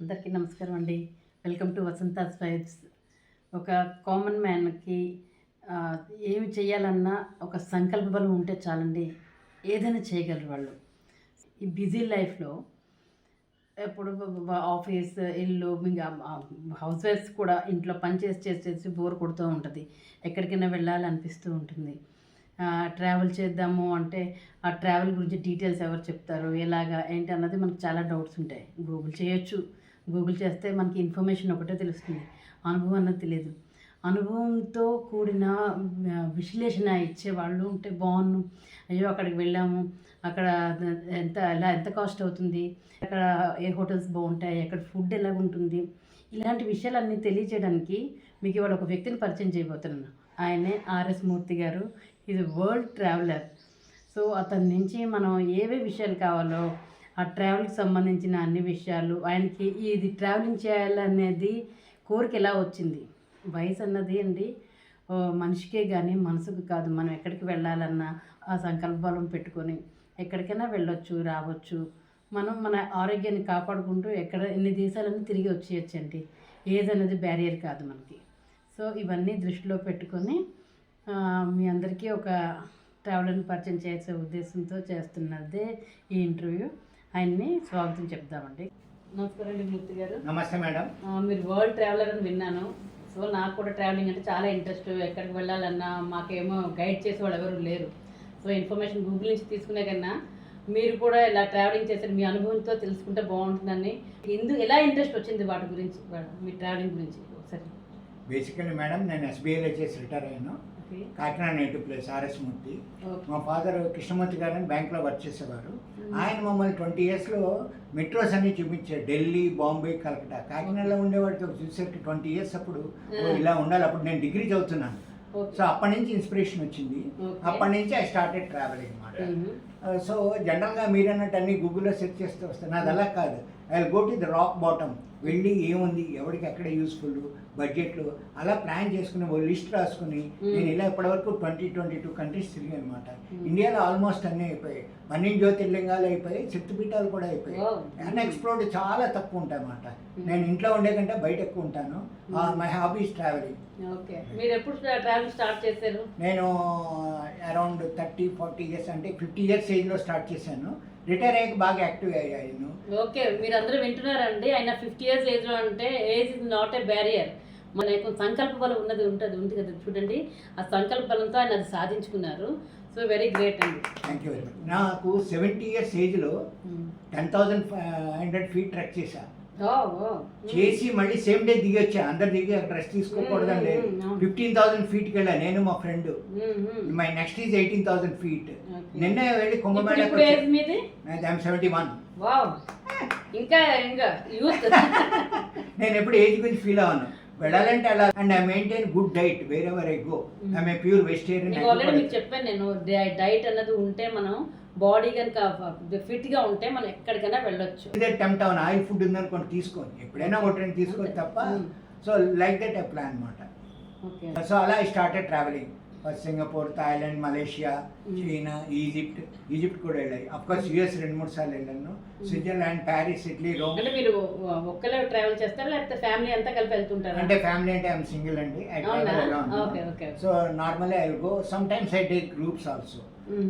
అందరికీ నమస్కారం అండి. వెల్కమ్ టు వసంత స్వైబ్స్ ఒక కామన్ మ్యాన్కి ఏమి చేయాలన్నా ఒక సంకల్ప బలం ఉంటే చాలండి. ఏదైనా చేయగలరు వాళ్ళు. ఈ బిజీ లైఫ్లో ఎప్పుడు ఆఫీస్ ఇల్లు హౌస్ వైఫ్స్ కూడా ఇంట్లో పని చేసి చేసి చేసి బోర్ కొడుతూ ఉంటుంది. ఎక్కడికైనా వెళ్ళాలనిపిస్తూ ఉంటుంది. ట్రావెల్ చేద్దాము అంటే ఆ ట్రావెల్ గురించి డీటెయిల్స్ ఎవరు చెప్తారు? ఎలాగా? ఏంటి అన్నది మనకు చాలా డౌట్స్ ఉంటాయి. గూగుల్ చేయొచ్చు. గూగుల్ చేస్తే మనకి ఇన్ఫర్మేషన్ ఒకటే తెలుస్తుంది. అనుభవం అన్నది తెలియదు. అనుభవంతో కూడిన విశ్లేషణ ఇచ్చే వాళ్ళు ఉంటే బాగున్ను అయ్యో అక్కడికి వెళ్ళాము. అక్కడ ఎంత ఎలా ఎంత కాస్ట్ అవుతుంది? అక్కడ ఏ హోటల్స్ బాగుంటాయి? అక్కడ ఫుడ్ ఎలా ఉంటుంది? ఇలాంటి విషయాలన్నీ తెలియజేయడానికి మీకు ఇవాళ ఒక వ్యక్తిని పరిచయం చేయబోతున్నాను. ఆయనే ఆర్ఎస్ మూర్తి గారు. ఇది వరల్డ్ ట్రావెలర్ సో అతని నుంచి మనం ఏవే విషయాలు కావాలో ఆ ట్రావెల్కి సంబంధించిన అన్ని విషయాలు ఆయనకి ఇది ట్రావెలింగ్ చేయాలనేది కోరిక ఎలా వచ్చింది? వయసు అన్నది అండి ఓ మనిషికే కానీ మనసుకు కాదు. మనం ఎక్కడికి వెళ్ళాలన్నా ఆ సంకల్ప బలం పెట్టుకొని ఎక్కడికైనా వెళ్ళొచ్చు రావచ్చు. మనం మన ఆరోగ్యాన్ని కాపాడుకుంటూ ఎక్కడ ఎన్ని దేశాలన్నీ తిరిగి వచ్చేయచ్చండి. ఏజ్ అనేది బ్యారియర్ కాదు మనకి. సో ఇవన్నీ దృష్టిలో పెట్టుకొని మీ అందరికీ ఒక ట్రావెలర్ని పరిచయం చేసే ఉద్దేశంతో చేస్తున్నదే ఈ ఇంటర్వ్యూ ఆయన్ని స్వాగతం చెప్దామండి. నమస్కారం అండి మూర్తి గారు. నమస్తే మేడం. మీరు వరల్డ్ ట్రావెలర్ అని విన్నాను. సో నాకు కూడా ట్రావెలింగ్ అంటే చాలా ఇంట్రెస్ట్ ఎక్కడికి వెళ్ళాలన్నా మాకేమో గైడ్ చేసే వాళ్ళు ఎవరు లేరు. సో ఇన్ఫర్మేషన్ గూగుల్ నుంచి తీసుకునే కన్నా మీరు కూడా ఇలా ట్రావెలింగ్ చేసే మీ అనుభవంతో తెలుసుకుంటే బాగుంటుందని. ఎందు ఎలా ఇంట్రెస్ట్ వచ్చింది వాటి గురించి? మీ ట్రావెలింగ్ గురించి ఒకసారి. బేసికల్లీ మేడం నేను ఎస్బీఐలో చేసి రిటైర్ అయ్యాను. Kakinada native place RS Murthy. మా ఫాదర్ కృష్ణమూర్తి గారని బ్యాంక్లో వర్క్ చేసేవారు. ఆయన మమ్మల్ని ట్వంటీ ఇయర్స్లో మెట్రోస్ అన్ని చూపించారు. ఢిల్లీ బాంబే కలకటా కాకినాడలో ఉండేవాడికి చూసేసరికి ట్వంటీ ఇయర్స్ అప్పుడు ఇలా ఉండాలి. అప్పుడు నేను డిగ్రీ చదువుతున్నాను. సో అప్పటి నుంచి ఇన్స్పిరేషన్ వచ్చింది. అప్పటి నుంచి ఐ స్టార్టెడ్ ట్రావెలింగ్ అనమాట. సో జనరల్గా మీరు అన్నట్టు అన్ని గూగుల్లో సెర్చ్ చేస్తూ వస్తాను అది అలా కాదు. I go to the rock bottom. వెళ్ళి ఏముంది? ఎవరికి ఎక్కడ యూస్ఫుల్? బడ్జెట్లు అలా ప్లాన్ చేసుకుని ఓ లిస్ట్ రాసుకుని నేను ఇలా ఇప్పటివరకు ట్వంటీ ట్వంటీ టూ కంట్రీస్ తిరిగి అనమాట ఇండియాలో ఆల్మోస్ట్ అన్నీ అయిపోయాయి. పన్నెండు జ్యోతిర్లింగాలు అయిపోయాయి. శక్తిపీఠాలు కూడా అయిపోయాయి. అన్ఎక్స్ప్లోర్డ్ చాలా తక్కువ ఉంటాయి అన్నమాట. నేను ఇంట్లో ఉండే కంటే బయట ఎక్కువ ఉంటాను. My hobbies travelling okay. మీరు ఎప్పుడు ట్రావెల్ స్టార్ట్ చేశారు? నేను అరౌండ్ థర్టీ ఫార్టీ ఇయర్స్ అంటే ఫిఫ్టీ ఇయర్స్ ఏజ్లో స్టార్ట్ చేశాను. రిటైర్ అయ్యాక బాగా యాక్టివ్ అయ్యాను. ఓకే. మీరు అందరూ వింటున్నారండి ఆయన ఫిఫ్టీ ఇయర్స్ ఏజ్లో అంటే age is not a barrier మన యొక్క సంకల్ప బలం ఉన్నది ఉంటుంది ఉంది కదా చూడండి. ఆ సంకల్ప బలంతో ఆయన అది సాధించుకున్నారు. సో వెరీ గ్రేట్ అండి. థ్యాంక్ యూ వెరీ మచ్ నాకు సెవెంటీ ఇయర్స్ ఏజ్లో ten thousand five hundred feet trek చేశా. ఓ ఓ చేసి మళ్ళీ సేమ్ డే దిగొచ్చా అందరు దిగి అక్కడ రెస్ట్ తీసుకోకూడదని లేదు. ఫిఫ్టీన్ థౌసండ్ ఫీట్కి వెళ్ళా నేను మా friend. My next is eighteen thousand feet. నిన్నే వెళ్ళి కుంభమేళ సెవెంటీ వన్ వావ్ ఇంకా ఇంకా యూత్ నేను ఎప్పుడు ఏజ్ గురించి ఫీల్ అవ్వను. వెళ్ళాలంటే అలా. And I maintain good diet wherever I go a pure మీకు ఆల్రెడీ వెజిటేరియన్ మీకు చెప్పాను నేను డైట్ అన్నది ఉంటే మనం బాడీ కనుక ఫిట్గా ఉంటే మనం ఎక్కడికైనా వెళ్ళొచ్చు. ఇదే టెంప్ట్ అవును ఆయిల్ ఫుడ్ ఉందనుకోండి తీసుకోండి. ఎప్పుడైనా ఒకటి తీసుకోవచ్చు తప్ప. So like that I plan అనమాట సో అలా I started travelling Singapore Thailand Malaysia. China Egypt Egypt కూడా వెళ్ళాయి. అఫ్ కోర్స్ యూఎస్ రెండు మూడు సార్లు వెళ్ళాను. స్విట్జర్లాండ్ ప్యారిస్ ఇటలీ రోమ్ అంటే మీరు ఒక్కలే ట్రావెల్ చేస్తారా? లేకపోతే ఫ్యామిలీ అంతా కలిపి వెళ్తుంటారా? అంటే ఫ్యామిలీ అంటే ఐఎమ్ సింగిల్ అండి. So normally I go some times I take groups also.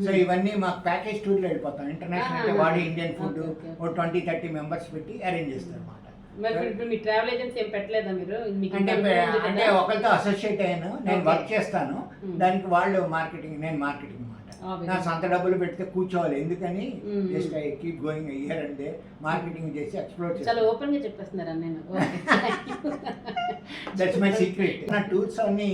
So ఇవన్నీ మాకు ప్యాకేజ్ టూర్లో వెళ్ళిపోతాం. ఇంటర్నేషనల్ అంటే Ah, వాడి ఇండియన్ ఫుడ్. ఓ ట్వంటీ థర్టీ మెంబర్స్ పెట్టి అరేంజ్ చేస్తారు మీ ట్రావెల్ ఏజెన్సీ ఏం పెట్టలేదా మీరు? అంటే అంటే? ఒకరితో అసోసియేట్ అయ్యాను. నేను. వర్క్ చేస్తాను. Mm. దానికి వాళ్ళు మార్కెటింగ్ నేను మార్కెటింగ్ నా. సొంత డబ్బులు పెడితే కూర్చోవాలి. ఎందుకని. Just I keep going year and marketing చేసి ఎక్స్ప్లోర్ చాలా ఓపెన్గా చెప్పేస్తున్నారా నేను? దట్స్ మై సీక్రెట్ నా టూర్స్ అన్ని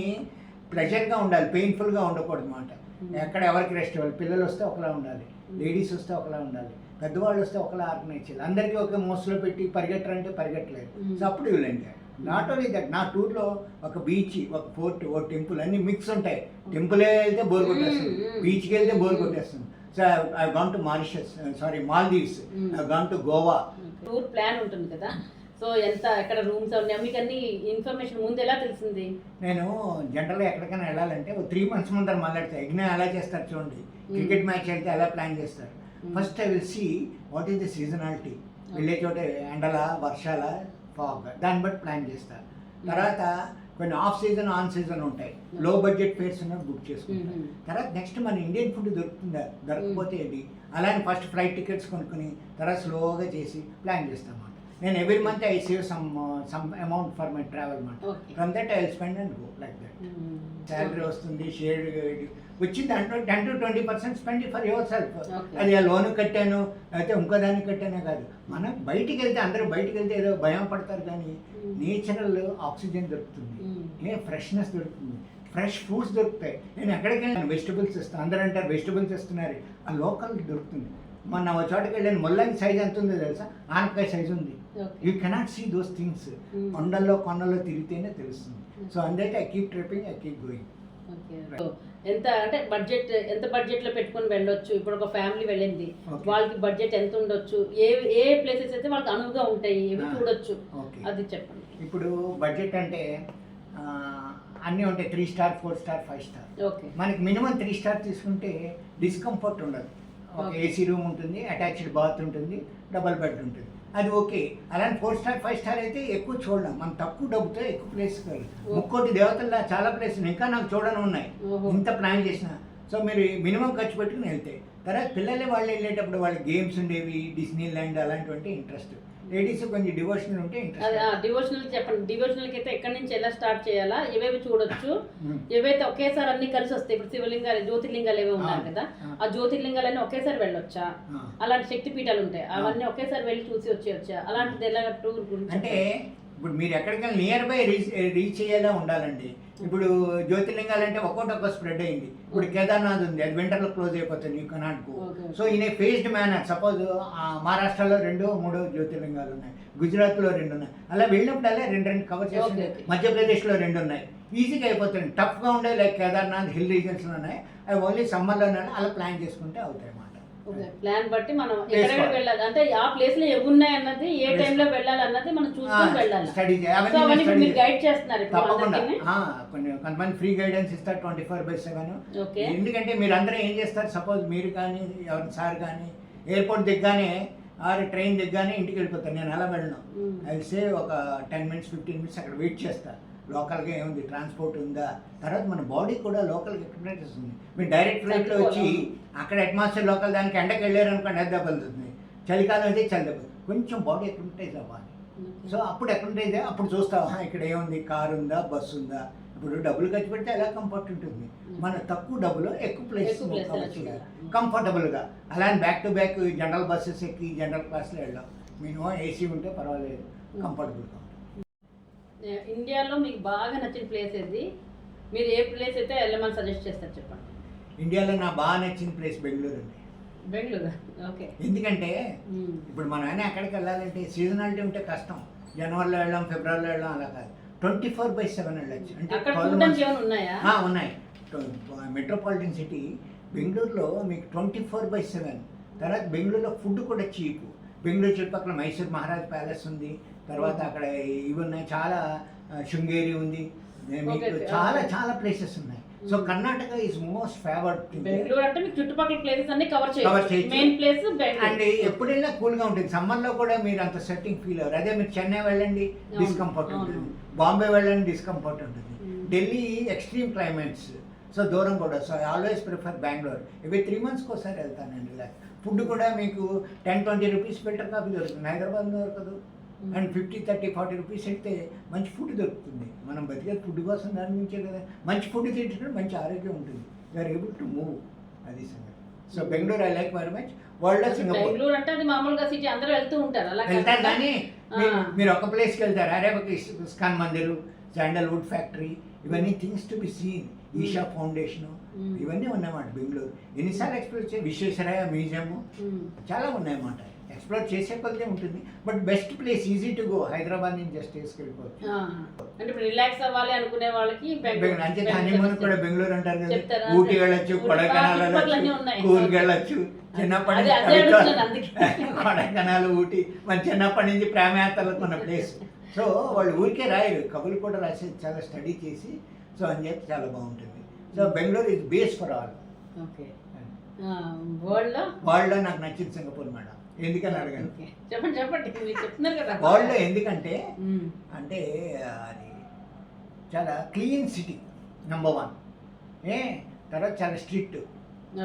ప్లెజర్గా ఉండాలి. పెయిన్ఫుల్గా ఉండకూడదు అనమాట Mm. ఎక్కడ ఎవరికి రెస్ట్ ఇవ్వాలి? పిల్లలు వస్తే ఒకలా ఉండాలి. లేడీస్ వస్తే ఒకలా ఉండాలి. పెద్దవాళ్ళు వస్తే ఒకలా ఆర్గనైజ్ చేయాలి. అందరికీ ఒకే మోసలో పెట్టి పరిగెట్టరంటే పరిగెట్టలేదు. సో అప్పుడు వీళ్ళండి నాట్ ఓన్లీ దట్ నా టూర్లో ఒక బీచ్ ఒక ఫోర్ట్ ఒక టెంపుల్ అన్ని మిక్స్ ఉంటాయి. టెంపులే వెళ్తే బోర్ కొట్టేస్తుంది. బీచ్కి వెళ్తే బోర్. కొట్టేస్తుంది. So I gone to Mauritius sorry Maldives. I gone to Goa tour plan ఉంటుంది కదా. సో ఎంత ఎక్కడ రూమ్స్ ఉన్నాయి మీకు అన్ని ఇన్ఫర్మేషన్ ముందు ఎలా తెలిసింది? నేను జనరల్గా ఎక్కడికైనా వెళ్ళాలంటే ఒక త్రీ మంత్స్ ముందర మాట్లాడితే. యజ్ఞం ఎలా చేస్తారు చూడండి. క్రికెట్ మ్యాచ్ వెళ్తే ఎలా ప్లాన్ చేస్తారు. First I will see what is the seasonality వెళ్ళే చోట ఎండల వర్షాల ఫాగ్ దాన్ని బట్టి ప్లాన్ చేస్తారు తర్వాత కొన్ని ఆఫ్ సీజన్ ఆన్ సీజన్ ఉంటాయి. లో బడ్జెట్ ఫేర్స్ బుక్ చేసుకుంటారు Mhm. తర్వాత నెక్స్ట్ మన ఇండియన్ ఫుడ్ దొరుకుతుందా? దొరకకపోతే ఏంటి? అలానే ఫస్ట్ ఫ్లైట్ టికెట్స్ కొనుక్కుని తర్వాత స్లోగా చేసి ప్లాన్ చేస్తాం అన్నమాట నేను every month I save some some amount for my travel Okay. From that I spend and go like that. Salary వస్తుంది షేర్ వచ్చి దాంట్లో ten to twenty percent spend for yourself. అది ఆ లోన్ కట్టాను అయితే ఇంకో దానికి కట్టానే కాదు. మనం బయటికి వెళ్తే అందరూ బయటికి వెళ్తే ఏదో భయం పడతారు కానీ Mm. నేచురల్ ఆక్సిజన్ దొరుకుతుంది. Mm. ఏ ఫ్రెష్నెస్ దొరుకుతుంది. ఫ్రెష్ ఫ్రూట్స్ దొరుకుతాయి. నేను ఎక్కడికి వెళ్ళాను వెజిటబుల్స్ ఇస్తాను అందరూ అంటారు వెజిటబుల్స్ ఇస్తున్నారు ఆ లోకల్ దొరుకుతుంది. మొన్న ఒక చోటకి వెళ్ళాను ముల్లంగి సైజ్ ఎంత ఉందో తెలుసా? ఆనపకాయ సైజ్ ఉంది. You cannot see those things. కొండల్లో కొండల్లో తిరిగితేనే తెలుస్తుంది. సో అందుకే I keep tripping I keep going ఎంత అంటే బడ్జెట్ ఎంత బడ్జెట్లో పెట్టుకొని వెళ్ళొచ్చు? ఇప్పుడు ఒక ఫ్యామిలీ వెళ్ళింది. వాళ్ళకి బడ్జెట్ ఎంత ఉండొచ్చు? ఏ ఏ ప్లేసెస్ అయితే వాళ్ళకి అనువుగా ఉంటాయి ఏవి. చూడొచ్చు? అది చెప్పండి. ఇప్పుడు బడ్జెట్ అంటే అన్నీ ఉంటాయి. Three star four star five star. Okay. మనకి మినిమం త్రీ స్టార్ తీసుకుంటే డిస్కంఫర్ట్ ఉండదు. ఒక. ఏసీ రూమ్ ఉంటుంది అటాచ్డ్ బాత్ ఉంటుంది డబల్ బెడ్ ఉంటుంది. అది ఓకే. అలానే ఫోర్ స్టార్ ఫైవ్ స్టార్ అయితే ఎక్కువ చూడలేం. మనం తక్కువ డబ్బుతో ఎక్కువ ప్లేస్ ముక్కోటి దేవతల్లో చాలా ప్లేసులు ఇంకా నాకు చూడని ఉన్నాయి. ఇంత ప్లాన్ చేసిన. సో మీరు మినిమం ఖర్చు పెట్టుకుని వెళ్తే. తర్వాత పిల్లలే వాళ్ళు వెళ్ళేటప్పుడు వాళ్ళ గేమ్స్ ఉండేవి డిస్నీ ల్యాండ్ అలాంటివంటే ఇంట్రెస్ట్ లేడీస్ కొంచెం డివోషనల్ ఉంటే డివోషనల్ చెప్పండి. డివోషనల్ అయితే ఎక్కడి నుంచి ఎలా స్టార్ట్ చేయాలా? ఏవేవి చూడొచ్చు. ఏవైతే ఒకేసారి అన్ని కలిసి వస్తాయి ఇప్పుడు శివలింగాలు జ్యోతిర్లింగాలు ఏవో ఉన్నారు Ah. కదా. ఆ. జ్యోతిర్లింగాలన్నీ ఒకేసారి వెళ్ళొచ్చా? అలాంటి శక్తి పీఠాలు ఉంటాయి అవన్నీ ఒకేసారి వెళ్ళి చూసి వచ్చేయచ్చా? అలాంటిది ఎలా టూర్ గురించి అంటే ఇప్పుడు మీరు ఎక్కడికైనా నియర్ బై రీచ్ రీచ్ అయ్యేలా ఉండాలండి. ఇప్పుడు జ్యోతిర్లింగాలు అంటే ఒక్కొక్కటి ఒక్క స్ప్రెడ్ అయింది. ఇప్పుడు కేదార్నాథ్ ఉంది అది వింటర్లో క్లోజ్ అయిపోతుంది you cannot go Okay. So in a phased manner suppose మహారాష్ట్రలో రెండో మూడో జ్యోతిర్లింగాలు ఉన్నాయి. గుజరాత్లో రెండు ఉన్నాయి. అలా వెళ్ళినప్పుడు అలా రెండు రెండు కవర్ చేసి. మధ్యప్రదేశ్లో రెండు ఉన్నాయి. ఈజీగా అయిపోతుంది. టఫ్గా ఉండే లైక్ కేదార్నాథ్ హిల్ రీజన్స్లో ఉన్నాయి అవి ఓన్లీ సమ్మర్లోనే అలా ప్లాన్ చేసుకుంటే అవుతాయి ప్లాన్ బట్టి మనం ఎక్కడెక్కడ. వెళ్ళాలి? అంటే ఆ ప్లేస్లో ఏమున్నాయి అన్నది ఏ Place టైంలో వెళ్ళాలి అన్నది మనం చూసుకొని వెళ్ళాలి. స్టడీ సో అవన్నీ ఇప్పుడు మీరు చేయాలి గైడ్ చేస్తున్నారు ఇప్పుడు తప్పకుండా. ఆ, కొన్ని కొంతమంది ఫ్రీ గైడెన్స్ ఇస్తారు twenty four by seven okay. ఎందుకంటే మీరు అందరూ ఏం చేస్తారు? సపోజ్ మీరు కానీ ఎవరి సార్ కానీ ఎయిర్పోర్ట్ దిగ్గానే ఆరు ట్రైన్ దిగ్గానే ఇంటికి వెళ్ళిపోతాను నేను అలా వెళ్ళను. మ్మ్. అది సే ఒక టెన్ మినిట్స్ ఫిఫ్టీన్ మినిట్స్ అక్కడ వెయిట్ చేస్తా. లోకల్గా ఏముంది? ట్రాన్స్పోర్ట్ ఉందా? తర్వాత మన బాడీ కూడా లోకల్గా ఎక్స్పీరియన్స్ ఉంది. మీరు డైరెక్ట్ ఫ్లైట్లో వచ్చి అక్కడ అట్మాస్ఫియర్ లోకల్ దానికి ఎండకి వెళ్ళారు అనుకోండి అది దెబ్బలుతుంది చలికాలం అయితే చలి కొంచెం బాడీ ఎక్స్పీరియన్స్ అవ్వాలి. సో అప్పుడు ఎక్కడుంటే అప్పుడు చూస్తావా ఇక్కడ ఏముంది? కారు ఉందా? బస్సు ఉందా? ఇప్పుడు డబ్బులు ఖర్చు పెడితే ఎలా కంఫర్ట్ ఉంటుంది. మన తక్కువ డబ్బులో ఎక్కువ ప్లేస్. కంఫర్టబుల్గా. అలానే back to back general buses ఎక్కి జనరల్ క్లాస్లో వెళ్ళాం. మినిమం ఏసీ ఉంటే పర్వాలేదు. కంఫర్టబుల్గా. ఇండియాలో మీకు బాగా నచ్చిన ప్లేస్ ఏది? మీరు ఏ ప్లేస్ అయితే వెళ్ళమని సజెస్ట్ చేస్తారు చెప్పండి. ఇండియాలో నా బాగా నచ్చిన ప్లేస్ బెంగళూరు అండి. బెంగళూరు? ఓకే. ఎందుకంటే. ఇప్పుడు మనం అయినా ఎక్కడికి వెళ్ళాలంటే సీజనాలిటీ ఉంటే కష్టం. జనవరిలో వెళ్ళాం ఫిబ్రవరిలో వెళ్ళాం అలా కాదు. ట్వంటీ ఫోర్ బై సెవెన్ వెళ్ళచ్చు. అంటే అక్కడ 12 చూడడానికి months- ఏమైనా ఉన్నాయా? ఆ, ఉన్నాయి. మెట్రోపాలిటన్ సిటీ బెంగళూరులో మీకు ట్వంటీ ఫోర్ బై సెవెన్. తర్వాత బెంగళూరులో ఫుడ్ కూడా చీప్. బెంగళూరు చుట్టుపక్కల మైసూర్ మహారాజ్ ప్యాలెస్ ఉంది. తర్వాత అక్కడ ఇవి ఉన్నాయి చాలా శృంగేరి ఉంది. మీకు. చాలా చాలా ప్లేసెస్ ఉన్నాయి. So Karnataka is most favoured Bengaluru అంటే మీకు చుట్టుపక్కల ప్లేసెస్ అన్ని కవర్ చేయొచ్చు. మెయిన్ ప్లేస్ అండ్ ఎప్పుడైనా కూల్గా ఉంటుంది. సమ్మర్లో కూడా మీరు అంత సెట్టింగ్ ఫీల్ అవ్వరు. అదే మీరు చెన్నై వెళ్ళండి డిస్కంఫర్ట్. ఉంటుంది. బాంబే వెళ్ళండి డిస్కంఫర్ట్ ఉంటుంది. ఢిల్లీ ఎక్స్ట్రీమ్ క్లైమేట్స్ సో దూరం కూడా. సో ఆల్వేస్ ప్రిఫర్ బెంగళూరు ఇవి త్రీ మంత్స్కి ఒకసారి వెళ్తానండి ఇలా ఫుడ్ కూడా మీకు ten twenty rupees filter coffee దొరుకుతుంది. హైదరాబాద్ దొరకదు. And fifty thirty forty rupees అయితే మంచి ఫుడ్ దొరుకుతుంది. మనం బతికేది ఫుడ్ కోసం నుంచే కదా. మంచి ఫుడ్ తింటే మంచి ఆరోగ్యం ఉంటుంది. యూఆర్ ఏబుల్ టు మూవ్ అది సంగతి. So Bengaluru I like very much world Singapore Bengaluru అంటే అది మామూలుగా సిటీ అందరూ వెళ్తూ ఉంటారు. అలా వెళ్తారు కానీ మీరు- ఒక ప్లేస్కి వెళ్తారు? అరే ఒక ఇస్- ఇస్కాన్ మందిరు శాండల్వుడ్ ఫ్యాక్టరీ ఇవన్నీ things to be seen Isha foundation. ఇవన్నీ ఉన్నాయన్నమాట బెంగళూరు. ఎన్నిసార్లు ఎక్స్ప్లోర్ చేసి విశ్వేశ్వరయ్య మ్యూజియం మ్మ్. చాలా ఉన్నాయన్నమాట. ఎక్స్ప్లోర్ చేసే కొద్దిగా ఉంటుంది. But best place easy to go Hyderabad నుంచి జస్ట్ తీసుకెళ్ళిపోవచ్చు. అంటే రిలాక్స్ అవ్వాలి అనుకునే వాళ్ళకి అంటే హనీమూన్. కూడా బెంగళూరు అంటారు కదా? ఊటీ వెళ్ళొచ్చు కొడైకెనాల్. కూర్గ్ వెళ్ళొచ్చు చిన్నప్పటి నుంచి. కొడైకెనాల్ ఊటీ. మన చిన్నప్పటి నుంచి ప్రేమయాత్రలకు ఉన్న ప్లేస్ సో వాళ్ళు ఊరికే రాయరు. కబులు కూడా రాసి చాలా స్టడీ చేసి. సో అని చెప్పి చాలా బాగుంటుంది. So Bengaluru is base for all okay. వరల్డ్లో వరల్డ్లో? నాకు నచ్చింది సింగపూర్ మేడం. ఎందుకని అడగండి. చెప్పండి చెప్పండి. మీరు చెప్తున్నారు కదా. వరల్డ్లో ఎందుకంటే మ్మ్. అంటే అది చాలా క్లీన్ సిటీ నెంబర్ వన్ ఏ తర్వాత చాలా స్ట్రిక్ట్.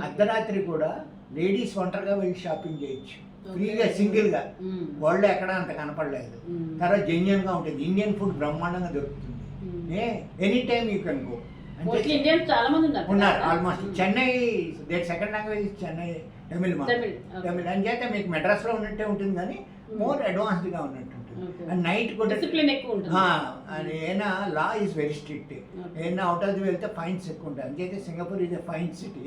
అర్ధరాత్రి కూడా లేడీస్ ఒంటరిగా వెళ్ళి షాపింగ్ చేయొచ్చు. ఫ్రీగా సింగిల్గా మ్మ్. వరల్డ్ ఎక్కడ అంత కనపడలేదు. తర్వాత జెన్యున్గా ఉంటుంది. ఇండియన్ ఫుడ్ బ్రహ్మాండంగా దొరుకుతుంది. A any time you can go Indians చాలా మంది ఉన్నారు? Almost. Chennai there second language Chennai Tamil Tamil, అని చేత మీకు మెడ్రాస్లో ఉన్నట్టే ఉంటుంది కానీ. మోర్ అడ్వాన్స్డ్గా ఉన్నట్టు ఉంటుంది ఓకే. అండ్ నైట్ కూడా ఏనా లా ఈజ్ వెరీ స్ట్రిక్ట్. ఏనా అవుట్ ఆఫ్ ది వెళ్తే ఫైన్స్ ఎక్కువ ఉంటాయి అంచేతే Singapore is fine city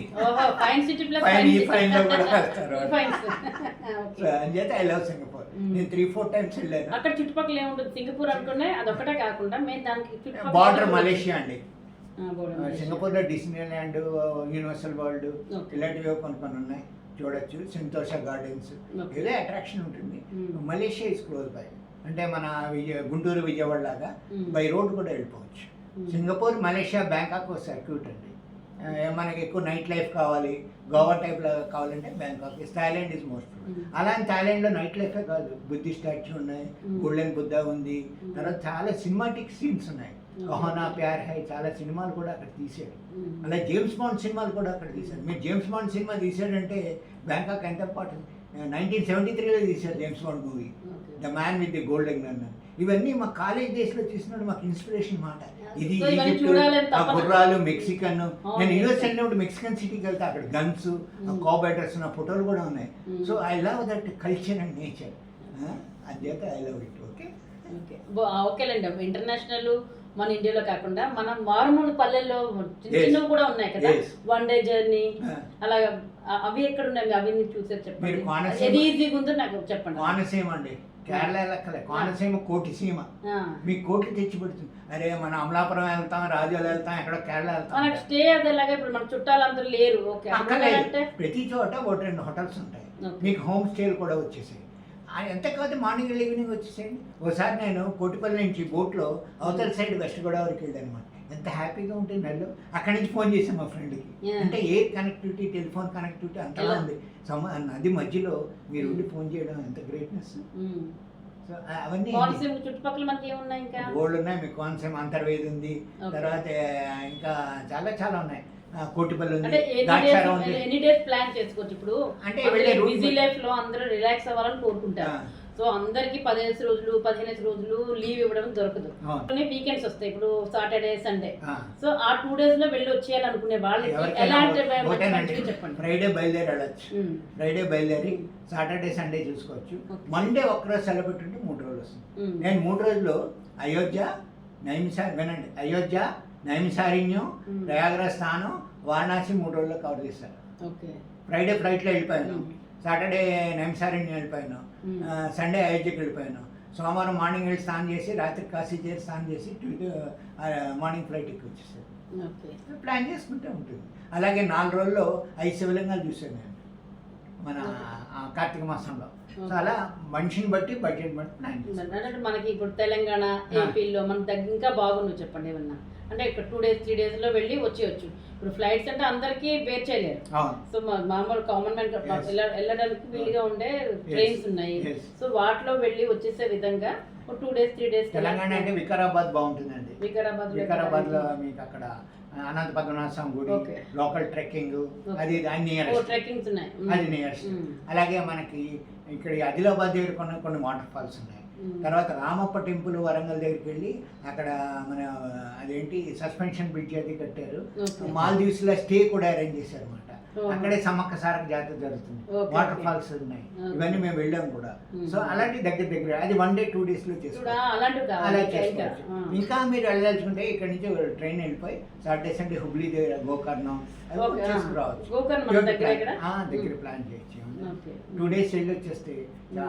fine city fine ఈ ఫైన్లో కూడా వేస్తారు ఫైన్స్ సో అంచేత ఐ లవ్ సింగపూర్. నేను త్రీ ఫోర్ టైమ్స్ వెళ్ళాను అక్కడ చుట్టుపక్కల ఏముంటుంది సింగపూర్ అనుకునే అదొక్కటే కాకుండా మేము దానికి బార్డర్? మలేషియా అండి. సింగపూర్లో డిస్నీ ల్యాండ్ యూనివర్సల్ వరల్డ్. ఇలాంటివి కొన్ని కొన్ని ఉన్నాయి చూడొచ్చు సంతోష గార్డెన్స్. ఇదే అట్రాక్షన్ ఉంటుంది. మలేషియా ఇస్ క్లోజ్ బై అంటే మన విజయ గుంటూరు విజయవాడ లాగా. బై రోడ్ కూడా వెళ్ళిపోవచ్చు. సింగపూర్ మలేషియా బ్యాంకాక్ ఒక సర్క్యూట్ అండి మనకి ఎక్కువ నైట్ లైఫ్ కావాలి గోవా టైప్ లాగా కావాలంటే బ్యాంకాక్ థాయిలాండ్ ఇస్ మోస్ట్. అలాంటి థాయిలాండ్లో నైట్ లైఫే కాదు బుద్ధి స్టాచ్యూ ఉన్నాయి. గోల్డెన్ బుద్ధ ఉంది. తర్వాత చాలా సినిమాటిక్ సీన్స్ ఉన్నాయి. కహోనా ప్యార్ హై చాలా సినిమాలు కూడా అక్కడ తీసాడు. అలా జేమ్స్ బాండ్ సినిమాలు కూడా అక్కడ తీశాడు. మీరు జేమ్స్ బాండ్ సినిమా తీసాడంటే బ్యాంకాక్ ఎంత పాటు నైన్టీన్ సెవెంటీ త్రీలో తీశారు James Bond movie. The man with the golden gun ఇవన్నీ మా కాలేజ్ డేస్లో చూసినప్పుడు మాకు ఇన్స్పిరేషన్ మాట. ఇది ఆ. గుర్రాలు మెక్సికన్. అవును. నేను యూఎస్ వెళ్ళినప్పుడు మెక్సికన్ సిటీకి వెళ్తే అక్కడ గన్స్. కోబైటర్స్ నా ఫోటోలు కూడా ఉన్నాయి. So I love that culture and nature అదేత I love it okay okay ఓకేలేండి. International మన ఇండియాలో కాకుండా మన మారుమూల పల్లెల్లో చిన్న. చిన్నవి కూడా ఉన్నాయి కదా. One day journey. అలా ఆ, అవి ఎక్కడ ఉన్నాయి? అవి చూసే చెప్పండి. ఏది ఈజీగా ఉందో నాకు చెప్పండి. కోనసీమ అండి. కేరళ లెక్కలే. కోనసీమ కోటిసీమ. ఆ. మీకు కోట్లు తెచ్చి పెడుతుంది. అరే మన అమలాపురం వెళ్తాం రాజోలు వెళ్తాం ఎక్కడ కేరళ వెళ్తాం. మనకు స్టే అదేలాగా ఇప్పుడు మన చుట్టాలందరూ లేరు. ఓకే. ప్రతి చోట ఒకటి రెండు హోటల్స్ ఉంటాయి. మీకు హోమ్ స్టేలు కూడా వచ్చేసాయి. ఆ ఎంత కాదు మార్నింగ్ ఈవినింగ్ వచ్చేసేయండి. ఒకసారి నేను కోటిపల్లి నుంచి బోట్లో అవతల సైడ్ వెస్ట్ గోదావరికి వెళ్ళాను అనమాట ఎంత హ్యాపీగా ఉంటుంది నెలలో అక్కడి నుంచి ఫోన్ చేశాను మా ఫ్రెండ్కి. అంటే ఎయిర్ కనెక్టివిటీ టెలిఫోన్ కనెక్టివిటీ అంతలా? ఉంది. సమ నది మధ్యలో మీరు ఉండి ఫోన్ చేయడం ఎంత గ్రేట్నెస్ అవన్నీ కోనసీమ చుట్టుపక్కల మనకి ఏమున్నాయి ఇంకా? గోల్డ్ ఉన్నాయి మీకు కోనసీమ అంతర్వేది ఉంది. తర్వాత ఇంకా చాలా చాలా ఉన్నాయి. కోటిపల్లి ఉంది ద్రాక్షారం డేస్ ఉంది ఎన్ని డేస్ ప్లాన్ చేసుకోవచ్చు ఇప్పుడు అంటే బిజీ. లైఫ్లో అందరూ రిలాక్స్ అవ్వాలని కోరుకుంటారు. సో అందరికి పదిహేను రోజులు పదిహేను రోజులు లీవ్ ఇవ్వడం దొరకదు. వీకెండ్స్ వస్తాయి ఇప్పుడు సాటర్డే సండే. సో ఆ టూ డేస్లో వెళ్ళి వచ్చేయాలనుకునే వాళ్ళకి ఎలాంటి ఫ్రైడే బయలుదేరి వెళ్ళచ్చు. ఫ్రైడే బయలుదేరి సాటర్డే సండే చూసుకోవచ్చు. మండే ఒక్కరోజు సెలవు పెట్టుంటే మూడు రోజులు వస్తుంది. నేను మూడు రోజులు అయోధ్య నైమిసారి వినండి అయోధ్య నైమిసారణ్యం. ప్రయాగరాజ్ స్థానం వారణాసి మూడు రోజుల్లో కవర్ ఓకే. ఫ్రైడే ఫ్లైట్లో వెళ్ళిపోయాను. సాటర్డే నైమిసారణ్యం వెళ్ళిపోయాను. సండే అయోధ్యకి వెళ్ళిపోయాను. సోమవారం మార్నింగ్ వెళ్ళి స్నానం చేసి రాత్రి కాశీ చేసి స్నానం చేసి మార్నింగ్ ఫ్లైట్ ఎక్కి వచ్చేసాను. ప్లాన్ చేసుకుంటే ఉంటుంది. అలాగే నాలుగు రోజుల్లో ఐదు శివలింగాలు నేను. మన కార్తీక మాసంలో. సో అలా మనిషిని బట్టి బడ్జెట్ బట్టి మనకి ఇప్పుడు తెలంగాణ. ఏపీలో మన దగ్గర ఇంకా బాగుండు చెప్పండి ఏమన్నా. అంటే ఇక్కడ టూ డేస్ త్రీ డేస్లో వెళ్ళి వచ్చేయచ్చు. ఇప్పుడు ఫ్లైట్స్ అంటే అందరికీ బేర్ చేయలేరు. సో మామూలు కామన్ మ్యాన్. వెళ్ళడానికి వీలుగా ఉండే ట్రైన్స్ ఉన్నాయి. సో వాటిలో వెళ్ళి వచ్చేసే విధంగా ఒక two days three days Telangana అంటే వికారాబాద్ బాగుంటుందండి. వికారాబాద్ వికారాబాద్లో మీకు అక్కడ అనంత పద్మనాభ స్వామి గుడి. లోకల్ ట్రెక్కింగ్ అది అది నియరెస్ట్ ట్రెక్కింగ్స్ ఉన్నాయి. అది నియరెస్ట్ Mm. అలాగే మనకి ఇక్కడ ఆదిలాబాద్ దగ్గర కొన్ని కొన్ని వాటర్ ఫాల్స్ ఉన్నాయి. తర్వాత రామప్ప టెంపుల్ వరంగల్ దగ్గరికి వెళ్ళి అక్కడ మన అదేంటి సస్పెన్షన్ బ్రిడ్జ్ అది కట్టారు Okay. మాల్దీవ్స్లో స్టే కూడా అరేంజ్ చేశారు అనమాట. అక్కడే సమ్మక్క సారక జాతర జరుగుతుంది. వాటర్. ఫాల్స్ ఉన్నాయి. ఇవన్నీ మేము వెళ్ళాం కూడా. సో అలాంటి దగ్గర దగ్గర అది వన్ డే టూ డేస్లో చేసుకోవచ్చు. అలాంటివి అలా. చేసుకోవచ్చు. ఇంకా మీరు వెళ్ళదలుచుకుంటే ఇక్కడ నుంచి ట్రైన్ వెళ్ళిపోయి సాటర్డే సండే హుబ్లీ దగ్గర గోకర్ణం. చేసుకురావచ్చు. దగ్గర ప్లాన్. చేయొచ్చు. టూ డేస్ వెళ్ళి వచ్చేస్తే.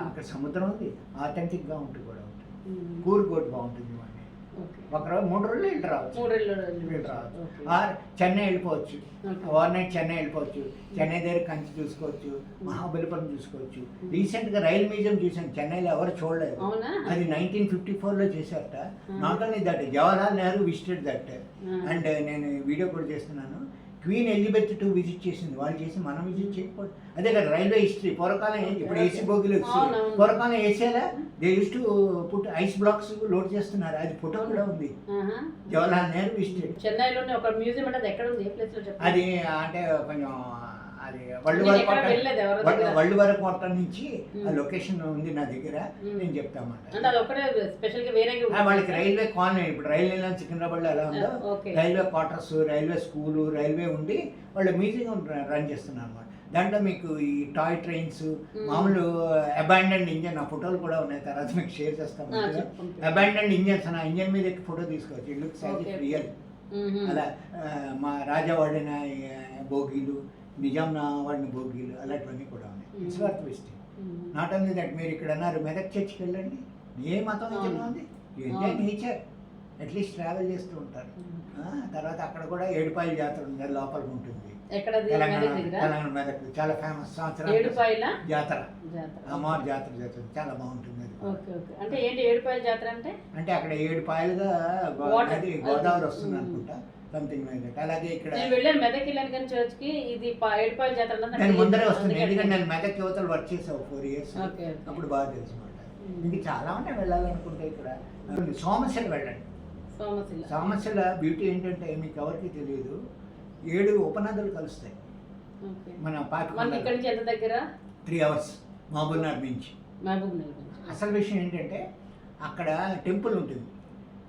అక్కడ సముద్రం ఉంది. ఆథెంటిక్గా ఉంటుంది కూడా. ఉంటుంది. కూరుకోటి బాగుంటుంది. ఒక రోజు మూడు రోజులు వెళ్ళి రావచ్చు. వెళ్ళి రావచ్చు. ఆర్ చెన్నై వెళ్ళిపోవచ్చు. ఓవర్ నైట్ చెన్నై వెళ్ళిపోవచ్చు. చెన్నై దగ్గర కంచి చూసుకోవచ్చు. మహాబలిపురం చూసుకోవచ్చు. రీసెంట్గా రైల్ మ్యూజియం చూసాను చెన్నైలో ఎవరు చూడలేదు. అది నైన్టీన్ ఫిఫ్టీ ఫోర్లో చేశారట. Hmm. Not only that Jawaharlal Nehru visited that. And నేను వీడియో కూడా చేస్తున్నాను. క్వీన్ ఎలిజబెత్ టూ విజిట్ చేసింది. వాళ్ళు చేసి మనం విజిట్ చేయకపోతే. అదే కదా రైల్వే హిస్టరీ పూర్వకాలం ఇప్పుడు ఏసీ బోగిలు. పూర్వకాలం ఏసీలా? They use to put ice blocks load చేస్తున్నారు. అది ఫోటో కూడా ఉంది. జవహర్లాల్ నెహ్రూ విజిటెడ్ చెన్నైలోనే ఒక మ్యూజియం అంటే అది ఎక్కడ ఉంది? ఏ ప్లేస్లో చెప్పండి? అది అంటే కొంచెం అది వరల్డ్ నేను వార్ ఎక్కడ కోట వెళ్ళలేదు ఎవరి దగ్గర. వరల్డ్ వార్ కోట నుంచి ఆ. లొకేషన్ ఉంది నా దగ్గర. నేను ఉంటుంది. వాళ్ళకి రైల్వే కాలనీ ఇప్పుడు రైల్వే లైన్ సికింద్రాబాద్లో ఎలా ఉందో. Railway quarters railway school railway ఉండి వాళ్ళు మ్యూజియం రన్ చేస్తున్నారు అనమాట దాంట్లో మీకు ఈ టాయ్ ట్రైన్స్ మామూలు అబాండెండ్ ఇంజన్ ఆ ఫోటోలు కూడా ఉన్నాయి తర్వాత మీకు షేర్ చేస్తాం. అబాండెండ్ ఇంజన్స్ ఆ ఇంజన్ మీద ఫోటో తీసుకోవచ్చు ఇట్ లుక్స్. రియల్. అలా మా రాజా వాడిన ఆ, భోగిలు నిజాం వాడిన భోగిలు అలాంటివన్నీ కూడా ఉన్నాయి. ఇట్స్ వర్త్ విజిటింగ్ మ్మ్. నాట్ ఓన్లీ దట్ మీరు ఇక్కడ అన్నారు మెదక్ చర్చికి వెళ్ళండి. ఏ మతం. ఉంది ఎంజాయ్. నేచర్ అట్లీస్ట్ ట్రావెల్ చేస్తూ ఉంటారు. ఆ, తర్వాత అక్కడ కూడా ఏడుపాయల జాతర ఉంది అది లోపలికి ఉంటుంది? తెలంగాణ మెదక్ చాలా ఫేమస్ సంవత్సరం జాతర. అమ్మవారి జాతర జరుగుతుంది చాలా బాగుంటుంది అంటే ఏంటి ఏడుపాయల జాతర అంటే? అంటే అక్కడ ఏడు పాయలుగా గో- Water. నది గోదావరి వస్తుంది. అనుకుంటా. సంథింగ్ లైక్ దట్ అలాగే ఇక్కడ నేను వెళ్ళాను మెదక్ వెళ్ళాను కానీ చర్చ్కి ఇది ఏడుపాయల జాతర నేను ముందరే? వస్తుంది ఎందుకంటే నేను మెదక్ యువతలు వర్క్ చేసావు ఫోర్ ఇయర్స్. అప్పుడు బాగా తెలుసు అనమాట మ్మ్. ఇంక చాలా ఉన్నాయి వెళ్ళాలనుకుంటే ఇక్కడ. సోమశిల వెళ్ళండి. సోమశిల. సోమశిల బ్యూటీ ఏంటంటే మీకు ఎవరికి తెలియదు. ఏడు ఉపనదులు కలుస్తాయి. మన పాపి ఇక్కడ నుంచి ఎంత దగ్గర? త్రీ అవర్స్ మహబూబ్నగర్ నుంచి మహబూబ్ నగర్ నుంచి అసలు విషయం ఏంటంటే అక్కడ టెంపుల్ ఉంటుంది.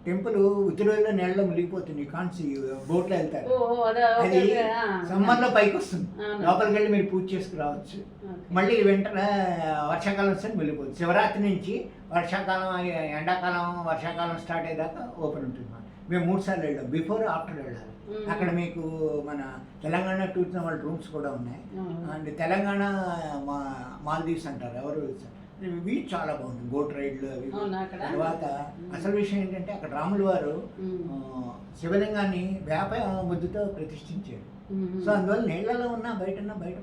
టెంపుల్ ఉత్తరాయిలో నీళ్ళలో మునిగిపోతుంది కాన్సి బోట్లో వెళ్తారు అదే ఆ. సమ్మర్లో పైకి వస్తుంది. లోపలికి వెళ్ళి మీరు పూజ చేసుకురావచ్చు. మళ్ళీ వెంటనే వర్షాకాలం వస్తే వెళ్ళిపోతుంది శివరాత్రి నుంచి వర్షాకాలం ఎండాకాలం వర్షాకాలం స్టార్ట్ అయ్యేదాకా ఓపెన్ ఉంటుంది. మేము మూడు సార్లు వెళ్ళాం బిఫోర్ ఆఫ్టర్ వెళ్ళాలి. అక్కడ మీకు మన తెలంగాణ టూరిజం వాళ్ళ రూమ్స్ కూడా ఉన్నాయి. అండ్ తెలంగాణ మా మాల్దీవ్స్ అంటారు ఎవరు ఇవి చాలా బాగుంటుంది. బోట్ రైడ్లు అవి? తర్వాత అసలు విషయం ఏంటంటే అక్కడ రాములు వారు శివలింగాన్ని వేప ముద్దుతో ప్రతిష్ఠించారు. సో అందువల్ల నీళ్ళలో ఉన్నా బయట బయట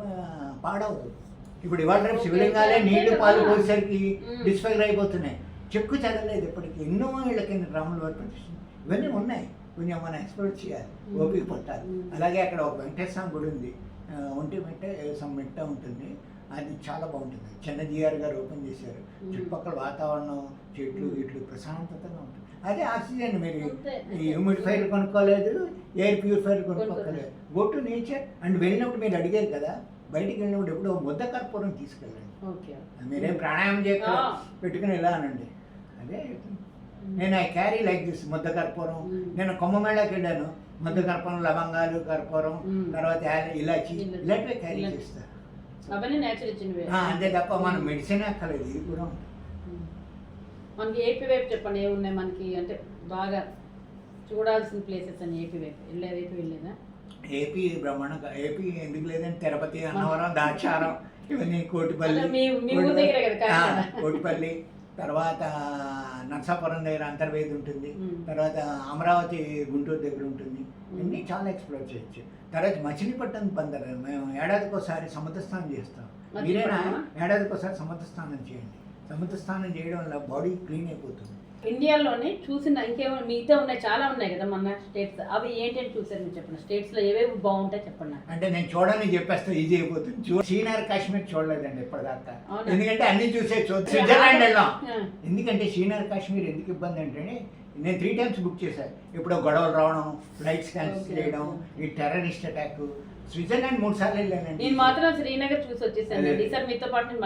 పాడవుతుంది ఇప్పుడు ఇవాళ రేపు శివలింగాలే నీళ్ళు. పాలు పోసేసరికి. డిస్ఫైర్ అయిపోతున్నాయి. చెక్కు చెదలేదు ఇప్పటికి. ఎన్నో ఏళ్ళ కింద రాముల వారి ప్రతిష్ఠ ఇవన్నీ ఉన్నాయి. కొంచెం మనం ఎక్స్ప్లోర్ చేయాలి. ఓపిక పట్టాలి. అలాగే అక్కడ ఒక వెంకటేశ్వర గుడి ఉంది. ఒంటి మెట్ట సమ్ మెట్ట ఉంటుంది. అది చాలా బాగుంటుంది. చిన్నజీఆర్ గారు ఓపెన్ చేశారు. చుట్టుపక్కల వాతావరణం చెట్లు ఇట్లు ప్రశాంతతగా ఉంటుంది. అదే ఆక్సిజన్ మీరు. హ్యూమిడిఫైర్ కొనుక్కోలేదు air purifier కొనుక్కోలేదు. Go to nature. And వెళ్ళినప్పుడు మీరు అడిగారు కదా బయటికి వెళ్ళినప్పుడు ఎప్పుడో ముద్ద కర్పూరం తీసుకెళ్ళండి మీరేం ప్రాణాయామం చేయకుండా ఆ. పెట్టుకుని ఇలా అనండి. అదే నేను ఐ క్యారీ లైక్ దిస్ ముద్ద కర్పూరం. నేను కొమ్మమేళకి వెళ్ళాను. ముద్ద కర్పూరం లవంగాలు కర్పూరం. తర్వాత ఇలాచి. ఇలాంటివి క్యారీ ఇలాచి. అవన్నీ నేచర్ ఇచ్చినవే. అంతే తప్ప మనం మెడిసిన్ అక్కర్లేదు ఇది కూడా. మనకి ఏపీ వైపు చెప్పండి ఏమున్నాయి మనకి? అంటే బాగా చూడాల్సిన ప్లేసెస్ అని ఏపీ వైపు. వెళ్ళే వైపు వెళ్ళేదా? ఏపీ బ్రహ్మాండంగా ఏపీ ఎందుకు లేదంటే తిరుపతి అన్నవరం దాచారం ఇవన్నీ కోటిపల్లి. కోటిపల్లి. తర్వాత నర్సాపురం దగ్గర అంతర్వేది ఉంటుంది. తర్వాత అమరావతి గుంటూరు దగ్గర ఉంటుంది. ఇవన్నీ చాలా ఎక్స్ప్లోర్ చేయొచ్చు. తర్వాత మచిలీపట్నం బందర్ మేము ఏడాదికి ఒకసారి సముద్ర స్నానం చేస్తాం. మీరేనా మచిలీపట్నమా? ఏడాదికి ఒకసారి సముద్ర స్నానం చేయండి. సముద్ర స్నానం చేయడం వల్ల బాడీ క్లీన్ అయిపోతుంది. ఇండియాలోనే చూసిన ఇంకేమో మిగతా ఉన్నాయి చాలా ఉన్నాయి కదా మన స్టేట్స్ అవి ఏంటని చూసారు మీరు చెప్పండి. స్టేట్స్లో ఏవేవి బాగుంటాయి చెప్పండి. అంటే నేను చూడని చెప్పేస్తే ఈజీ అయిపోతుంది. శ్రీనగర్ కాశ్మీర్ చూడలేదండి ఇప్పటిదాకా? ఎందుకంటే అన్ని చూసే స్విట్జర్లాండ్ వెళ్ళాం. ఎందుకంటే శ్రీనగర్ కాశ్మీర్ ఎందుకు ఇబ్బంది అంటే నేను త్రీ టైమ్స్ బుక్ చేశాను ఇప్పుడు గొడవలు రావడం ఫ్లైట్స్ క్యాన్సిల్ చేయడం. ఈ టెర్రరిస్ట్ అటాక్ స్విట్జర్లాండ్ మూడు సార్లు వెళ్ళానండి. నేను మాత్రం శ్రీనగర్ చూసి వచ్చేసాను. మీతో పాటు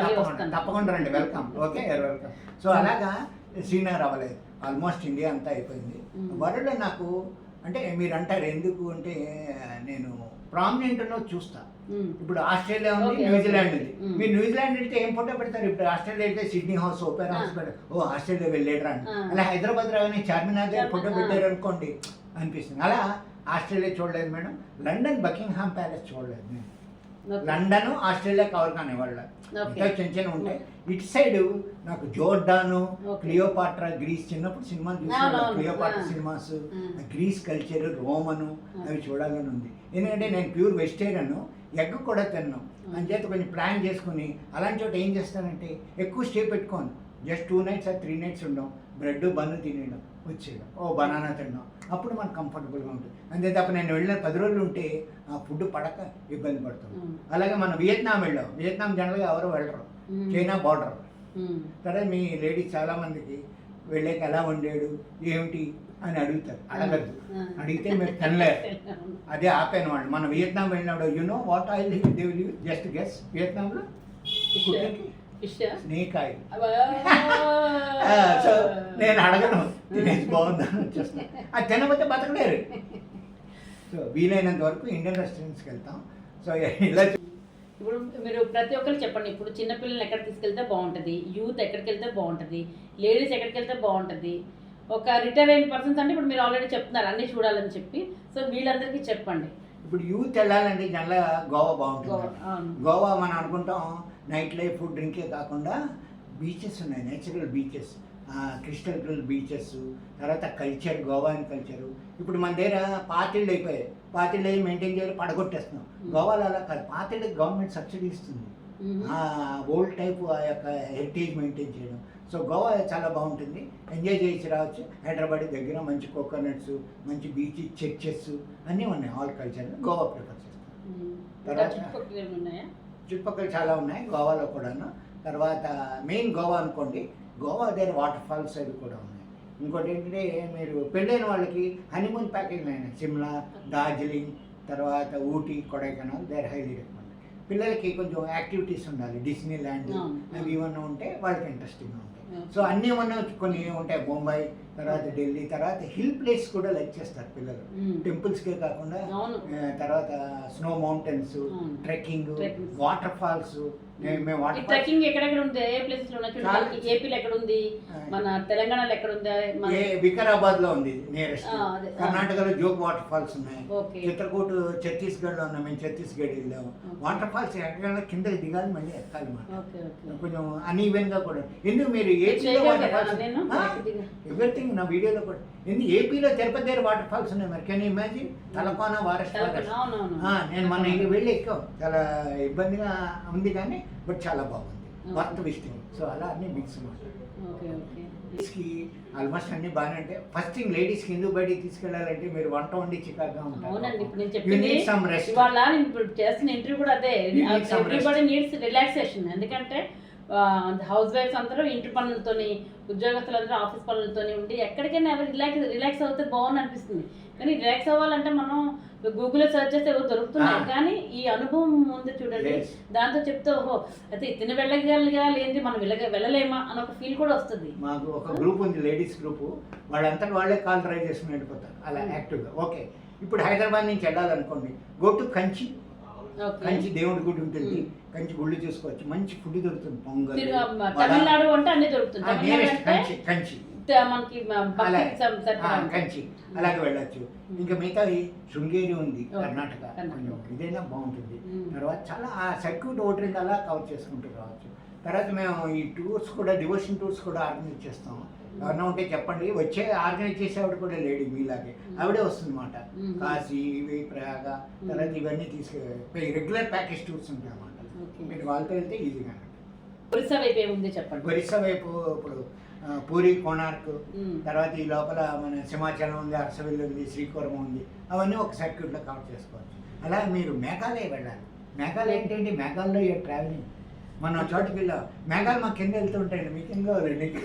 తప్పకుండా రండి. వెల్కమ్ ఓకే వెల్కమ్ సో అలాగా శ్రీనగర్ అవ్వలేదు ఆల్మోస్ట్ ఇండియా అంతా అయిపోయింది. వరల్డ్ నాకు అంటే మీరు అంటారు ఎందుకు అంటే నేను ప్రామినెంట్ చూస్తా. ఇప్పుడు ఆస్ట్రేలియా ఉంది న్యూజిలాండ్. ఉంది. మీరు న్యూజిలాండ్ వెళ్తే ఏం ఫోటో పెడతారు ఇప్పుడు ఆస్ట్రేలియా వెళ్తే సిడ్నీ హౌస్ Ah. హౌస్ ఓ ఆస్ట్రేలియా వెళ్ళాడు Ah. అలా హైదరాబాద్ రాగానే చార్మినార్ దగ్గర ఫోటో పెట్టారు అనుకోండి అనిపిస్తుంది అలా ఆస్ట్రేలియా చూడలేదు మేడం లండన్ బకింగ్హామ్ ప్యాలెస్ చూడలేదు నేను. లండన్ ఆస్ట్రేలియా కవర్ కాని వాళ్ళ చిన్న చిన్న ఉంటాయి ఇటు సైడ్ నాకు జోర్డాను. క్లియోపాట్రా గ్రీస్ చిన్నప్పుడు సినిమాలు చూసాను. క్లియోపాట్రా. సినిమాస్. గ్రీస్ కల్చర్ రోమను. అవి చూడాలని ఉంది ఎందుకంటే నేను ప్యూర్ వెజిటేరియన్ ఎగ్ కూడా తిన్నాను. అని చేత కొంచెం ప్లాన్ చేసుకుని అలాంటి చోట ఏం చేస్తానంటే ఎక్కువ స్టే పెట్టుకోను just two nights or three nights ఉండం బ్రెడ్ బన్ తినేయడం వచ్చేయడం ఓ బనానా తినడం అప్పుడు మనకు కంఫర్టబుల్గా ఉంటుంది అంతే తప్ప నేను వెళ్ళిన పది రోజులు ఉంటే ఆ ఫుడ్ పడక ఇబ్బంది పడుతుంది. అలాగే మనం వియత్నాం వెళ్ళాం వియత్నాం జనరల్గా ఎవరు వెళ్ళరు. చైనా బార్డర్ ఉమ్. సరే మీ లేడీస్ చాలా మందికి వెళ్ళాక ఎలా వండాడు ఏమిటి అని అడుగుతారు. అడగద్దు. ఆ. అడిగితే మీరు తినలేరు. అదే ఆపాను వాళ్ళు. మన వియత్నాం వెళ్ళినప్పుడు you know what oil they will just guess వియత్నాంలో? Snake oil. So నేను అడగను. తినేసి బాగుందని వచ్చేస్తాను అది తినకపోతే బతకలేరు. సో వీలైనంత వరకు ఇండియన్ రెస్టారెంట్స్కి వెళ్తాం. సో ఇలా ఇప్పుడు మీరు ప్రతి ఒక్కరు చెప్పండి ఇప్పుడు చిన్నపిల్లల్ని ఎక్కడ తీసుకెళ్తే బాగుంటుంది? యూత్ ఎక్కడికి వెళ్తే బాగుంటుంది? లేడీస్ ఎక్కడికి వెళ్తే బాగుంటుంది? ఒక రిటైర్ అయిన పర్సన్స్ అంటే ఇప్పుడు మీరు ఆల్రెడీ చెప్తున్నారు అన్నీ చూడాలని చెప్పి. సో వీళ్ళందరికీ చెప్పండి. ఇప్పుడు యూత్ వెళ్ళాలంటే జనరల్గా గోవా బాగుంటుంది. గోవా, మనం అనుకుంటాం నైట్ లైఫ్ డ్రింకే కాకుండా బీచెస్ ఉన్నాయి natural beaches. Crystal clear beaches తర్వాత కల్చర్ గోవాని కల్చరు. ఇప్పుడు మన దగ్గర పాతిళ్ళు అయిపోయాయి. పాతిళ్ళు అయి మెయింటైన్ చేయాలి పడగొట్టేస్తున్నాం. గోవాలో అలా కాదు. పాతిళ్ళకి గవర్నమెంట్ సబ్సిడీ ఇస్తుంది. ఓల్డ్ టైప్ ఆ యొక్క హెరిటేజ్ మెయింటైన్ చేయడం. సో గోవా చాలా బాగుంటుంది. ఎంజాయ్ చేసి రావచ్చు. హైదరాబాద్ దగ్గర మంచి కోకోనట్స్ మంచి బీచ్ చర్చెస్ అన్నీ ఉన్నాయి. All culture. గోవా ప్రిఫర్ చేస్తాం. తర్వాత- చుట్టుపక్కల చాలా ఉన్నాయి. గోవాలో కూడాను. తర్వాత మెయిన్ గోవా అనుకోండి. గోవా దగ్గర వాటర్ ఫాల్స్ అవి కూడా ఉన్నాయి. ఇంకోటి ఏంటంటే మీరు పెళ్ళైన వాళ్ళకి హనీమూన్ ప్యాకేజ్ అయినాయి సిమ్లా డార్జిలింగ్ తర్వాత Ooty Kodaikanal there highly recommend పిల్లలకి కొంచెం యాక్టివిటీస్ ఉండాలి. Disneyland. అవి ఇవన్నీ ఉంటే వాళ్ళకి ఇంట్రెస్టింగ్గా ఉంటాయి. సో అన్నీ ఉన్న కొన్ని ఉంటాయి. ముంబై తర్వాత ఢిల్లీ తర్వాత హిల్ ప్లేస్ కూడా లైక్ చేస్తారు పిల్లలు. టెంపుల్స్కే కాకుండా తర్వాత snow mountains. Trekking. Waterfalls మేము. వాటర్ ట్రెక్కింగ్ ఎక్కడెక్కడ ఉంది? ఏ ప్లేసెస్లో ఉన్నాయి ఏపీలో ఎక్కడ ఉంది మన తెలంగాణలో ఎక్కడ ఉంది మన ఏ వికారాబాద్లో ఉంది నియరెస్ట్. కర్ణాటకలో జోగ్ వాటర్ ఫాల్స్ ఉన్నాయి. ఓకే. చిత్రకూట్ ఛత్తీస్గఢ్లో ఉన్నాం మేము ఛత్తీస్గఢ్ వెళ్ళాము. వాటర్ ఫాల్స్ ఎక్కడికైనా కిందకి దిగాలి మళ్ళీ ఎక్కాలి మాట. కొంచెం అన్ఈవెన్గా కూడా. ఎందుకు మీరు చేయగలిగారా వాటర్ ఫాల్స్ నేను? ఎవ్రీథింగ్ నా వీడియోలో కూడా. ఎందుకు ఏపీలో తిరుపతి దగ్గర వాటర్ ఫాల్స్ ఉన్నాయి మరి? కెన్ ఇమాజిన్ తలకోన వారస్ నేను మన వెళ్ళి ఎక్కాం చాలా ఇబ్బందిగా ఉంది కానీ బట్ చాలా బాగుంది. వర్త్ విజిటింగ్ సో అలా అన్ని మిక్స్ లేడీస్కి ఆల్మోస్ట్ అన్ని బాగానే ఉంటాయి. ఫస్ట్ థింగ్ లేడీస్కి ఎందుకు బయటికి తీసుకెళ్ళాలంటే మీరు వంట వండి నేను ఉంటారు. ఇవాళ చేస్తున్న ఇంటర్వ్యూ కూడా అదే. ఎవ్రీబడి నీడ్స్ రిలాక్సేషన్ ఎందుకంటే హౌస్ వైఫ్స్ అందరూ ఇంటి పనులతోని ఉద్యోగస్తులందరూ ఆఫీస్ పనులతోని ఉండి ఎక్కడికైనా ఎవరు రిలాక్స్ రిలాక్స్ అవుతే బాగుంది అనిపిస్తుంది కానీ రిలాక్స్ అవ్వాలంటే మనం గూగుల్లో సెర్చ్ చేస్తే ఏవో దొరుకుతున్నాయి. కానీ ఈ అనుభవం ఉంది చూడండి. దాంతో చెప్తే ఓహో అయితే తిని వెళ్ళగలిగా లేనిది మనం వెళ్ళగ వెళ్ళలేమా అని ఒక ఫీల్ కూడా వస్తుంది. మాకు ఒక గ్రూప్ ఉంది లేడీస్ గ్రూప్ వాళ్ళంతా వాళ్ళే కాల్ డ్రైవ్ చేసుకుని వెళ్ళిపోతారు. అలా Hmm. యాక్టివ్గా ఓకే ఇప్పుడు హైదరాబాద్ నుంచి వెళ్ళాలనుకోండి. గో టు కంచి కంచి దేవుడి గుడి ఉంటుంది. కంచి గుళ్ళు చూసుకోవచ్చు. మంచి ఫుడ్ దొరుకుతుంది. పొంగల్. తమిళనాడు అంటే అన్ని దొరుకుతుంది. కంచి కంచి. మనకి కంచి. అలాగే వెళ్ళొచ్చు. ఇంకా మిగతా శృంగేరి ఉంది. కర్ణాటక. ఇదైనా బాగుంటుంది. తర్వాత చాలా ఆ సర్క్యూట్ ఓటరింగ్ అలా కవర్ చేసుకుంటూ రావచ్చు. తర్వాత మేము ఈ టూర్స్ కూడా డివోషన్ టూర్స్ కూడా ఆర్గనైజ్ చేస్తాం ఎవరన్నా ఉంటే చెప్పండి. వచ్చే ఆర్గనైజ్ చేసేవాడు కూడా లేడీ మీలాగే. ఆవిడే వస్తుంది అనమాట Mm. కాశీ ఇవి ప్రయాగ తర్వాత ఇవన్నీ తీసుకు రెగ్యులర్ ప్యాకేజ్ టూర్స్ ఉంటాయి అన్నమాట. మీరు వాళ్ళతో వెళ్తే ఈజీగా ఒరిస్సా వైపు ఏముంది చెప్పండి? ఒరిస్సా వైపు ఇప్పుడు పూరి కోణార్క్. తర్వాత ఈ లోపల మన సింహాచలం ఉంది అరసవిల్లు ఉంది శ్రీకూరం ఉంది. అవన్నీ ఒక సర్క్యూట్లో కవర్ చేసుకోవచ్చు. అలా మీరు మేఘాలయ వెళ్ళాలి. మేఘాలయ ఏంటంటే మేఘాల్లో ఏ ట్రావెలింగ్ మనం చోటుకి వెళ్ళాం మేఘాలు మా కింద వెళ్తూ ఉంటాయండి. మీ కింద వెళ్ళండి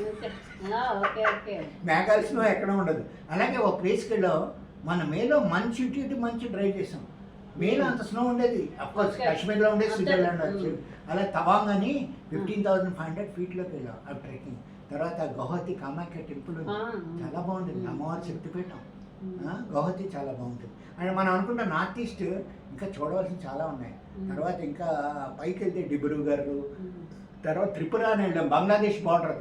ఓకే. ఆ, ఓకే ఓకే మేఘాలు స్నో ఎక్కడ ఉండదు అలాగే ఒక ప్లేస్కి వెళ్ళాం మన మేలో మంచి ఇటు ఇటు మంచి డ్రైవ్ చేసాం మేలో అంత స్నో ఉండేది అఫ్కోర్స్. కాశ్మీర్లో ఉండేది. స్విట్జర్లాండ్ వచ్చి. అలా తవాంగ్ అని ఫిఫ్టీన్ థౌసండ్ ఫైవ్ హండ్రెడ్ ఫీట్లోకి వెళ్ళాం ఆ ట్రెక్కింగ్ తర్వాత గౌహతి కామాఖ్య టెంపుల్. చాలా బాగుంటుంది Mm. అమ్మవారి శక్తిపీఠం Mm. ఆ, గౌహతి చాలా బాగుంటుంది అండ్ మనం అనుకుంటాం నార్త్ ఈస్ట్ ఇంకా చూడవలసిన చాలా ఉన్నాయి. తర్వాత ఇంకా పైకి వెళ్తే డిబ్రూగర్. తర్వాత త్రిపుర అని వెళ్ళాం బంగ్లాదేశ్ బార్డర్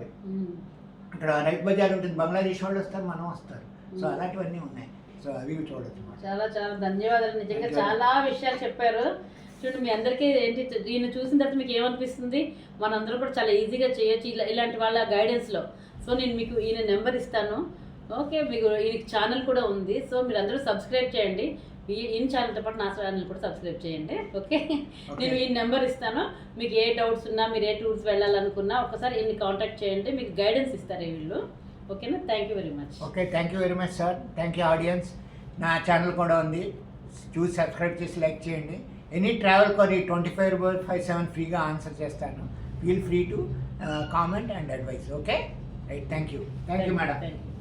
అక్కడ రైతు బజార్ ఉంటుంది బంగ్లాదేశ్ వాళ్ళు వస్తారు మనం వస్తారు. సో. అలాంటివన్నీ ఉన్నాయి. సో అవి చూడొచ్చు. చాలా చాలా ధన్యవాదాలు. నిజంగా. చాలా విషయాలు చెప్పారు. చూడండి మీ అందరికీ ఏంటి దీన్ని చూసిన తర్వాత మీకు ఏమనిపిస్తుంది? మనందరం కూడా చాలా ఈజీగా చేయొచ్చు ఇలా ఇలాంటి వాళ్ళ గైడెన్స్లో సో నేను మీకు ఈయన నెంబర్ ఇస్తాను. ఓకే మీకు ఈ ఛానల్ కూడా ఉంది. సో మీరు అందరూ సబ్స్క్రైబ్ చేయండి. ఈ ఇన్ ఛానల్తో పాటు నా ఛానల్ కూడా సబ్స్క్రైబ్ చేయండి ఓకే? నేను ఈ నెంబర్ ఇస్తాను. మీకు ఏ డౌట్స్ ఉన్నా మీరు ఏ టూర్స్ వెళ్ళాలనుకున్నా ఒకసారి ఇన్ని కాంటాక్ట్ చేయండి మీకు గైడెన్స్ ఇస్తారు వీళ్ళు. ఓకేనా? Thank you very much okay thank you very much sir thank you audience నా ఛానల్ కూడా ఉంది. చూసి సబ్స్క్రైబ్ చేసి లైక్ చేయండి. Any travel query twenty five by five seven ఫ్రీగా ఆన్సర్ చేస్తాను. Feel free to comment and advise okay? Right thank you thank you madam thank you